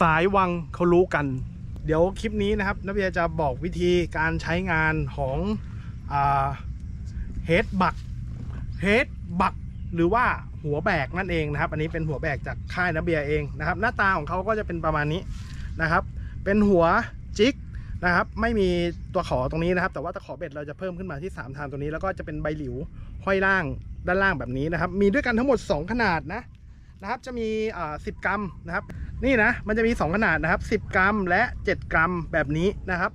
สายวังเขารู้กัน เดี๋ยวคลิปนี้นะครับนักเบียร์จะบอกวิธีการใช้งานของเฮดบักเฮดบักหรือว่าหัวแบกนั่นเองนะครับ อันนี้เป็นหัวแบกจากค่ายนักเบียเองนะครับ หน้าตาของเขาก็จะเป็นประมาณนี้นะครับ เป็นหัวจิกนะครับ ไม่มีตัวขอตรงนี้นะครับ แต่ว่าตะขอเบ็ดเราจะเพิ่มขึ้นมาที่ 3 ทางตรงนี้ แล้วก็จะเป็นใบหลิวห้อยล่างด้านล่างแบบนี้นะครับ มีด้วยกันทั้งหมด 2 ขนาดนะนะครับ จะมีอ่า10 กรัมนะครับ นี่นะมันจะมี 2 ขนาดนะครับ 10 กรัมและ 7 กรัมแบบนี้นะครับ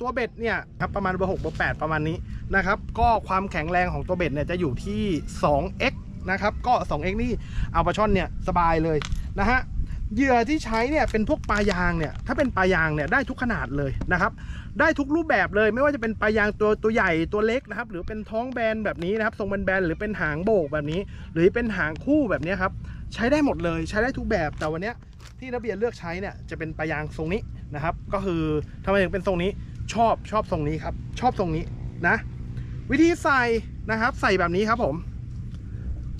ตัวเบ็ดเนี่ยครับประมาณเบอร์6เบอร์8ประมาณนี้นะครับก็ความแข็งแรงของตัวเบ็ดเนี่ยจะอยู่ที่ 2x นะครับก็ 2x นี่เอาปลาช่อนเนี่ยสบายเลยนะฮะเหยื่อที่ใช้เนี่ยเป็นพวกปลายางเนี่ยถ้าเป็นปลายางเนี่ยได้ทุกขนาดเลยนะครับได้ทุกรูปแบบเลยไม่ว่าจะเป็นปลายางตัวตัวใหญ่ตัวเล็กนะครับหรือเป็นท้องแบนแบบนี้นะครับทรงแบนๆหรือเป็นหางโบกแบบนี้ หรือเป็นหางคู่แบบนี้ครับ ใช้ได้หมดเลยใช้ได้ทุกแบบแต่วันนี้ที่นักเบียร์เลือกใช้เนี่ยจะเป็นปลายางทรงนี้นะครับ ก็คือทำไมถึงเป็นทรงนี้ชอบชอบทรงนี้ครับ ชอบทรงนี้นะ วิธีใส่นะครับ ใส่แบบนี้ครับผม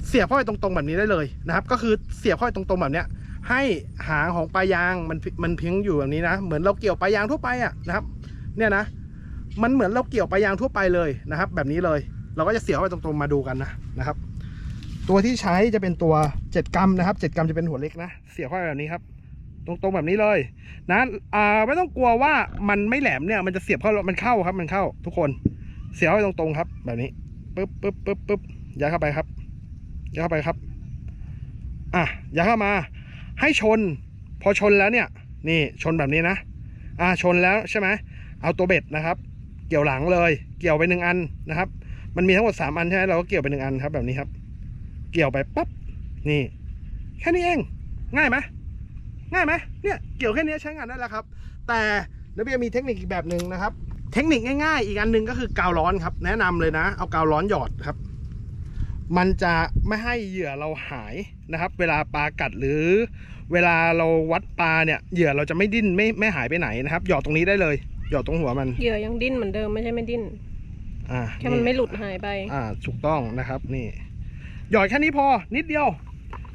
เสียบเข้าไปตรงๆแบบนี้ได้เลยนะครับ ก็คือเสียบเข้าไปตรงๆแบบเนี้ย ให้หางของปลายางมันมันพียงอยู่แบบนี้นะ เหมือนเราเกี่ยวปลายางทั่วไปอะนะครับ เนี่ยนะ มันเหมือนเราเกี่ยวปลายางทั่วไปเลยนะครับ แบบนี้เลย เราก็จะเสียบเข้าไปตรงๆมาดูกันนะนะครับ ตัวที่ใช้จะเป็นตัว 7 กรัมนะครับ 7 กรัมจะเป็นหัวเล็กนะ เสียบเข้าไปแบบนี้ครับ ตรงๆแบบนี้เลยนะอ่าไม่ต้องกลัวว่ามันไม่แหลมเนี่ยมันจะเสียบเข้ามันเข้าครับ มันเข้าทุกคนเสียบเข้าไปตรงๆครับ แบบนี้ปึ๊บปึ๊บปึ๊บปึ๊บยัดเข้าไปครับยัดเข้าไปครับอะยัดเข้ามา ให้ชน พอชนแล้วเนี่ย นี่ชนแบบนี้นะ อ่าชนแล้วใช่ไหมเอาตัวเบ็ดนะครับ เกี่ยวหลังเลย เกี่ยวไปหนึ่งอันนะครับ มันมีทั้งหมดสามอันใช่ไหมเราก็เกี่ยวไปหนึ่งอันครับแบบนี้ครับ เกี่ยวไปปั๊บนี่ แค่นี้เอง ง่ายไหมง่ายไหมเนี่ยเกี่ยวแค่นี้ใช้งานได้แล้วครับ แต่นักเบียร์มีเทคนิคอีกแบบหนึ่งนะครับ เทคนิคง่ายๆ อีกอันหนึ่งก็คือกาวร้อนครับ แนะนำเลยนะ เอากาวร้อนหยอดครับ มันจะไม่ให้เหยื่อเราหายนะครับ เวลาปลากัดหรือเวลาเราวัดปลาเนี่ยเหยื่อเราจะไม่ดิ้นไม่ไม่หายไปไหนนะครับ หยอดตรงนี้ได้เลย หยอดตรงหัวมันเหยื่อยังดิ้นเหมือนเดิมไม่ใช่ไม่ดิ้นอ่าแค่มันไม่หลุดหายไป อ่าถูกต้องนะครับนี่ หยอดแค่นี้พอนิดเดียว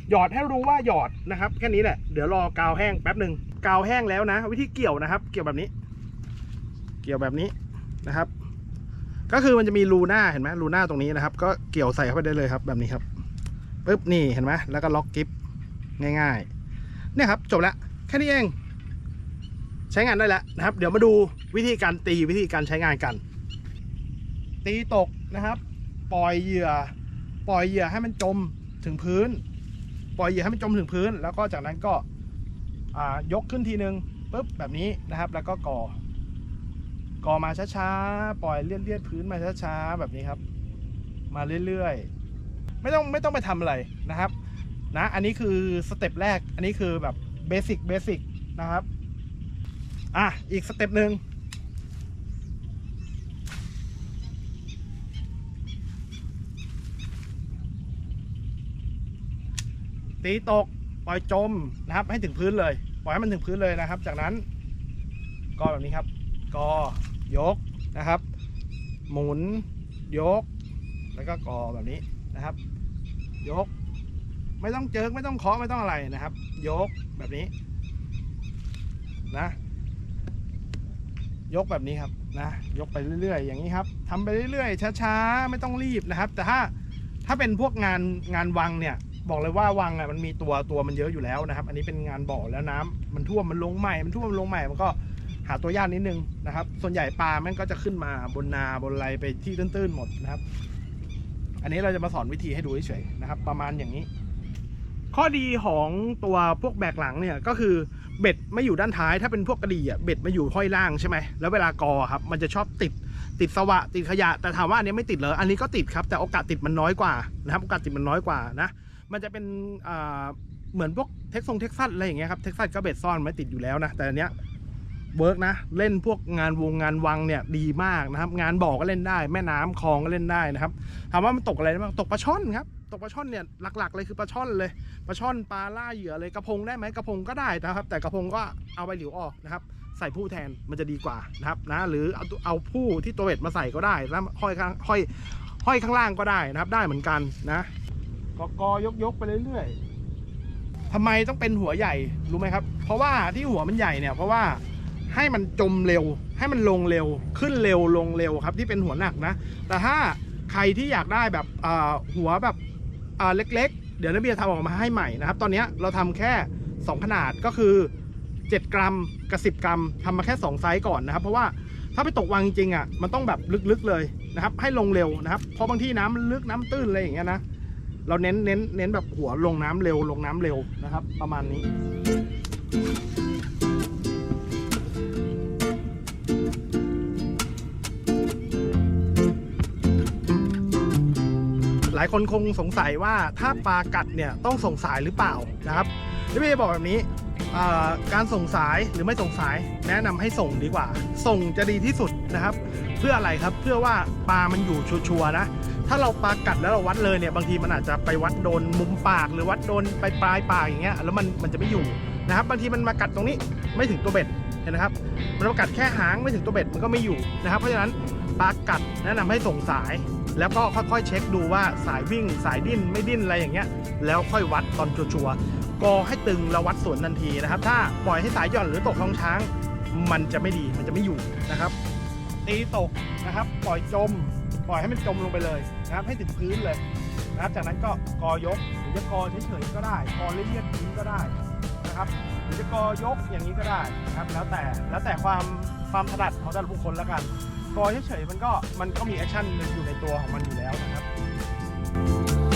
หยอดให้รู้ว่าหยอดนะครับ แค่นี้แหละเดี๋ยวรอกาวแห้งแป๊บหนึ่งกาวแห้งแล้วนะ วิธีเกี่ยวนะครับ เกี่ยวแบบนี้ เกี่ยวแบบนี้นะครับ ก็คือมันจะมีรูหน้าเห็นไหมรูหน้าตรงนี้นะครับ ก็เกี่ยวใส่เข้าไปได้เลยครับแบบนี้ครับปึ๊บนี่เห็นไหมแล้วก็ล็อกกิฟง่ายๆเนี่ยครับจบแล้วแค่นี้เอง ใช้งานได้แล้วนะครับ เดี๋ยวมาดูวิธีการตีวิธีการใช้งานกัน ตีตกนะครับ ปล่อยเหยื่อ ปล่อยเหยื่อให้มันจมถึงพื้น ปล่อยเหยื่อให้มันจมถึงพื้น แล้วก็จากนั้นก็ยกขึ้นทีนึงปุ๊บแบบนี้นะครับ แล้วก็ก่อ ก่อมาช้าๆ ปล่อยเลียดเลียดๆพื้นมาช้าๆแบบนี้ครับ มาเรื่อยๆ ไม่ต้องไม่ต้องไปทำอะไรนะครับนะอันนี้คือสเต็ปแรกอันนี้คือแบบเบสิกเบสิกนะครับอะอีกสเต็ปหนึ่ง ตีตกปล่อยจมนะครับ ให้ถึงพื้นเลย ปล่อยให้มันถึงพื้นเลยนะครับ จากนั้นก็แบบนี้ครับก็ยกนะครับ หมุนยก แล้วก็กอแบบนี้นะครับ ยก ไม่ต้องเจิกไม่ต้องเคาะไม่ต้องอะไรนะครับ ยกแบบนี้นะยกแบบนี้ครับนะยกไปเรื่อยๆ อย่างนี้ครับทำไปเรื่อยๆช้าๆไม่ต้องรีบนะครับ แต่ถ้าถ้าเป็นพวกงานงานวังเนี่ย บอกเลยว่าวังอะมันมีตัวตัวมันเยอะอยู่แล้วนะครับ อันนี้เป็นงานบ่อแล้วน้ำมันท่วมมันลงใหม่มันท่วมมันลงใหม่มันก็หาตัวยากนิดนึงนะครับ ส่วนใหญ่ปลามันก็จะขึ้นมาบนนาบนไรไปที่ตื้นๆหมดนะครับ อันนี้เราจะมาสอนวิธีให้ดูเฉยๆนะครับ ประมาณอย่างนี้ ข้อดีของตัวพวกแบกหลังเนี่ยก็คือเบ็ดไม่อยู่ด้านท้ายถ้าเป็นพวกกระดี่อะเบ็ดมาอยู่ห้อยล่างใช่ไหมแล้วเวลากอครับมันจะชอบติดติดสวะติดขยะแต่ถามว่าอันนี้ไม่ติดเหรออันนี้ก็ติดครับแต่โอกาสติดมันน้อยกว่านะครับโอกาสติดมันน้อยกว่านะ มันจะเป็นเหมือนพวกเท็กซงเท็กซัสอะไรอย่างเงี้ยครับเท็กซัสก็เบ็ดซ่อนไม่ติดอยู่แล้วนะ แต่อันเนี้ยเวิร์กนะเล่นพวกงานวงงานวังเนี่ยดีมากนะครับ งานบ่อก็เล่นได้ แม่น้ำคลองก็เล่นได้นะครับถามว่ามันตกอะไรได้บ้างตกปลาช่อนครับตกปลาช่อนเนี่ยหลักๆเลยคือปลาช่อนเลยปลาช่อนปลาล่าเหยื่อเลยกระพงได้ไหมกระพงก็ได้นะครับ แต่กระพงก็เอาไปหลิวออกนะครับ ใส่ผู้แทนมันจะดีกว่านะครับนะหรือเอาเอาผู้ที่ตัวเบ็ดมาใส่ก็ได้แล้วห้อยข้างห้อยห้อยข้างล่างก็ได้นะครับ ได้เหมือนกันนะ ก็กอยกยกๆไปเรื่อยๆทำไมต้องเป็นหัวใหญ่รู้ไหมครับ เพราะว่าที่หัวมันใหญ่เนี่ยเพราะว่าให้มันจมเร็ว ให้มันลงเร็วขึ้นเร็วลงเร็วครับ ที่เป็นหัวหนักนะ แต่ถ้าใครที่อยากได้แบบหัวแบบเล็ก ๆ เดี๋ยวนักเบียร์ทำออกมาให้ใหม่นะครับ ตอนนี้เราทำแค่ 2 ขนาดก็คือ 7 กรัมกับ10 กรัมทำมาแค่ 2 ไซส์ก่อนนะครับ เพราะว่าถ้าไปตกวางจริงๆอะมันต้องแบบลึกๆเลยนะครับ ให้ลงเร็วนะครับ เพราะบางที่น้ำลึกน้ำตื้นอะไรอย่างเงี้ยนะ เราเน้นเน้นเน้นแบบหัวลงน้ำเร็วลงน้ำเร็วนะครับ ประมาณนี้ หลายคนคงสงสัยว่าถ้าปลากัดเนี่ยต้องส่งสายหรือเปล่านะครับที่พี่บอกแบบนี้ การส่งสายหรือไม่ส่งสายแนะนำให้ส่งดีกว่า ส่งจะดีที่สุดนะครับ เพื่ออะไรครับเพื่อว่าปลามันอยู่ชัวร์นะถ้าเราปลากัดแล้วเราวัดเลยเนี่ยบางทีมันอาจจะไปวัดโดนมุมปาก หรือวัดโดนปลายปลายปากอย่างเงี้ยแล้วมันมันจะไม่อยู่นะครับบางทีมันมากัดตรงนี้ไม่ถึงตัวเบ็ดเห็นนะครับมันมากัดแค่หางไม่ถึงตัวเบ็ดมันก็ไม่อยู่นะครับ เพราะฉะนั้นปลากัดแนะนำให้ส่งสาย แล้วก็ค่อยๆ เช็คดูว่าสายวิ่งสายดิ้นไม่ดิ้นอะไรอย่างเงี้ยแล้วค่อยวัดตอนชัวร์ กอให้ตึงแล้ววัดสวนทันทีนะครับ ถ้าปล่อยให้สายหย่อนหรือตกท้องช้าง มันจะไม่ดีมันจะไม่อยู่นะครับตีตกนะครับ ปล่อยจม ปล่อยให้มันจมลงไปเลยนะครับ ให้ติดพื้นเลยนะครับ จากนั้นก็กอยกหรือจะกอเฉยๆก็ได้ กอเลียดๆทิ้งก็ได้นะครับหรือจะกอยกอย่างนี้ก็ได้นะครับ แล้วแต่แล้วแต่ความความถนัดของแต่ละบุคคลแล้วกัน กอเฉยๆมันก็มันก็มีแอคชั่นอยู่ในตัวของมันอยู่แล้วนะครับ